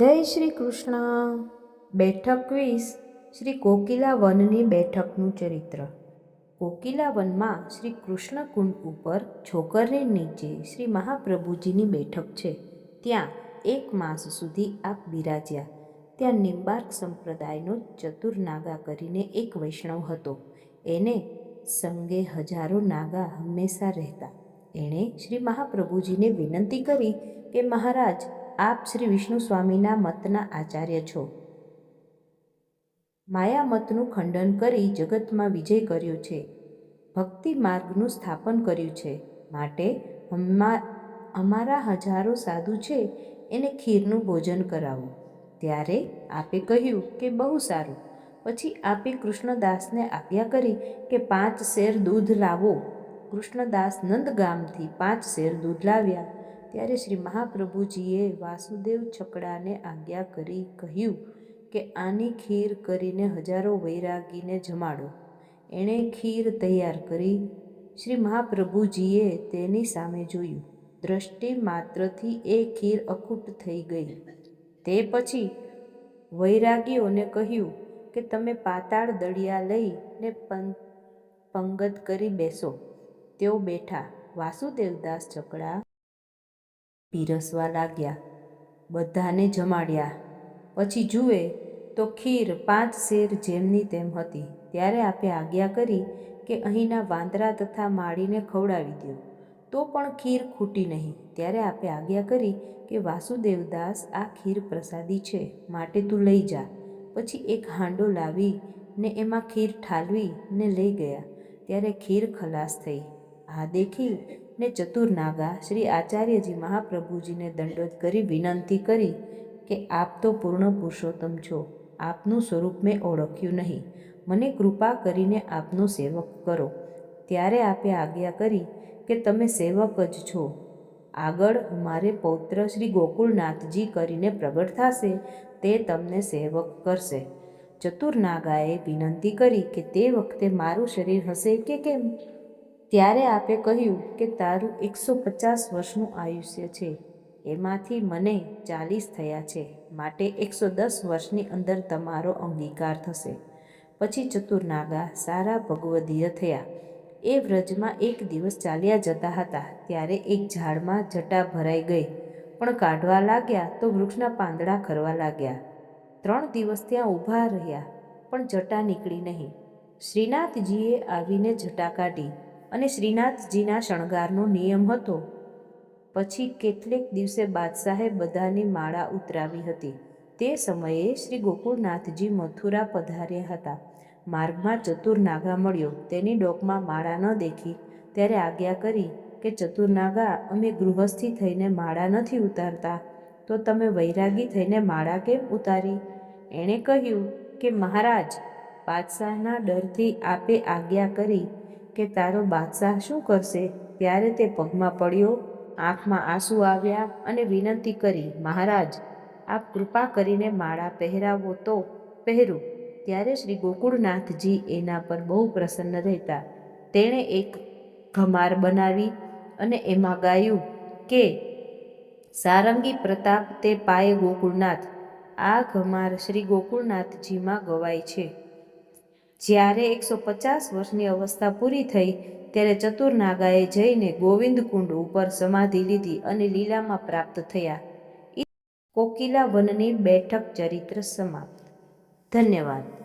જય શ્રી કૃષ્ણ. બેઠક વીસ, શ્રી કોકિલા વનની બેઠકનું ચરિત્ર. કોકિલા વનમાં શ્રી કૃષ્ણ કુંડ ઉપર છોકરને નીચે શ્રી મહાપ્રભુજીની બેઠક છે. ત્યાં એક માસ સુધી આપ બિરાજ્યા. ત્યાં નિંબાર્ક સંપ્રદાયનો ચતુર નાગા કરીને એક વૈષ્ણવ હતો. એને સંગે હજારો નાગા હંમેશા રહેતા. એણે શ્રી મહાપ્રભુજીને વિનંતી કરી કે મહારાજ આપ શ્રી વિષ્ણુ સ્વામીના મતના આચાર્ય છો. માયા મતનું ખંડન કરી જગતમાં વિજય કર્યો છે. ભક્તિ માર્ગનું સ્થાપન કર્યું છે. માટે અમારા હજારો સાધુ છે, એને ખીરનું ભોજન કરાવો. ત્યારે આપે કહ્યું કે બહુ સારું. પછી આપે કૃષ્ણદાસને આજ્ઞા કરી કે પાંચ શેર દૂધ લાવો. કૃષ્ણદાસ નંદગામથી પાંચ શેર દૂધ લાવ્યા. ત્યારે શ્રી મહાપ્રભુજીએ વાસુદેવ છકડાને આજ્ઞા કરી કહ્યું કે આની ખીર કરીને હજારો વૈરાગીને જમાડો. એણે ખીર તૈયાર કરી શ્રી મહાપ્રભુજીએ તેની સામે જોયું. દ્રષ્ટિ માત્રથી એ ખીર અખૂટ થઈ ગઈ. તે પછી વૈરાગીઓને કહ્યું કે તમે પાતાળ દળિયા લઈને પંગત કરી બેસો. તેઓ બેઠા. વાસુદેવદાસ છકડા પીરસવા લાગ્યા. બધાને જમાડ્યા. પછી જુએ તો ખીર પાંચ શેર જેમની તેમ હતી. ત્યારે આપે આજ્ઞા કરી કે અહીંના વાંદરા તથા માળીને ખવડાવી દો તો પણ ખીર ખૂટી નહીં. ત્યારે આપે આજ્ઞા કરી કે વાસુદેવદાસ, આ ખીર પ્રસાદી છે, માટે તું લઈ જા. પછી એક હાંડો લાવી ને એમાં ખીર ઠાલવી ને લઈ ગયા. ત્યારે ખીર ખલાસ થઈ. આ દેખી ને ચતુર નાગા શ્રી આચાર્યજી મહાપ્રભુજીને દંડવત કરી વિનંતી કરી કે આપ તો પૂર્ણ પુરુષોત્તમ છો, આપનું સ્વરૂપ મેં ઓળખ્યું નહીં. મને કૃપા કરીને આપનો સેવક કરો. ત્યારે આપે આજ્ઞા કરી કે તમે સેવક જ છો. આગળ મારે પૌત્ર શ્રી ગોકુળનાથજી કરીને પ્રગટ થશે, તે તમને સેવક કરશે. ચતુર નાગાએ વિનંતી કરી કે તે વખતે મારું શરીર હશે કે કેમ? ત્યારે આપે કહ્યું કે તારું એકસો પચાસ વર્ષનું આયુષ્ય છે. એમાંથી મને ચાલીસ થયા છે. માટે એકસો દસ વર્ષની અંદર તમારો અંગીકાર થશે. પછી ચતુર્નાગા સારા ભગવદીય થયા. એ વ્રજમાં એક દિવસ ચાલ્યા જતા હતા. ત્યારે એક ઝાડમાં જટા ભરાઈ ગઈ. પણ કાઢવા લાગ્યા તો વૃક્ષના પાંદડા ખરવા લાગ્યા. ત્રણ દિવસ ત્યાં ઊભા રહ્યા, પણ જટા નીકળી નહીં. શ્રીનાથજીએ આવીને જટા કાઢી. અને શ્રીનાથજીના શણગારનો નિયમ હતો. પછી કેટલેક દિવસે બાદશાહે બધાની માળા ઉતરાવી હતી. તે સમયે શ્રી ગોકુળનાથજી મથુરા પધાર્યા હતા. માર્ગમાં ચતુર્નાગા મળ્યો. તેની ડોકમાં માળા ન દેખી. ત્યારે આજ્ઞા કરી કે, ચતુર્નાગા, અમે ગૃહસ્થી થઈને માળા નથી ઉતારતા. તો તમે વૈરાગી થઈને માળા કેમ ઉતારી? એણે કહ્યું કે, મહારાજ, બાદશાહના ડરથી આપે આજ્ઞા કરી કે તારો બાદશાહ શું કરશે? ત્યારે તે પગમાં પડ્યો, આંખમાં આંસુ આવ્યા અને વિનંતી કરી, મહારાજ, આપ કૃપા કરીને માળા પહેરાવો તો, પહેરું. ત્યારે શ્રી ગોકુળનાથજી એના પર બહુ પ્રસન્ન રહેતા. તેણે એક ઘમાર બનાવી અને એમાં ગાયું કે, સારંગી પ્રતાપ તે પાયે ગોકુળનાથ. આ ઘમાર શ્રી ગોકુળનાથજીમાં ગવાય છે. જ્યારે એકસો પચાસ વર્ષની અવસ્થા પૂરી થઈ, ત્યારે ચતુર્નાગાએ જઈને ગોવિંદ કુંડ ઉપર સમાધિ લીધી અને લીલામાં પ્રાપ્ત થયા. કોકિલા વનની બેઠક ચરિત્ર સમાપ્ત. ધન્યવાદ.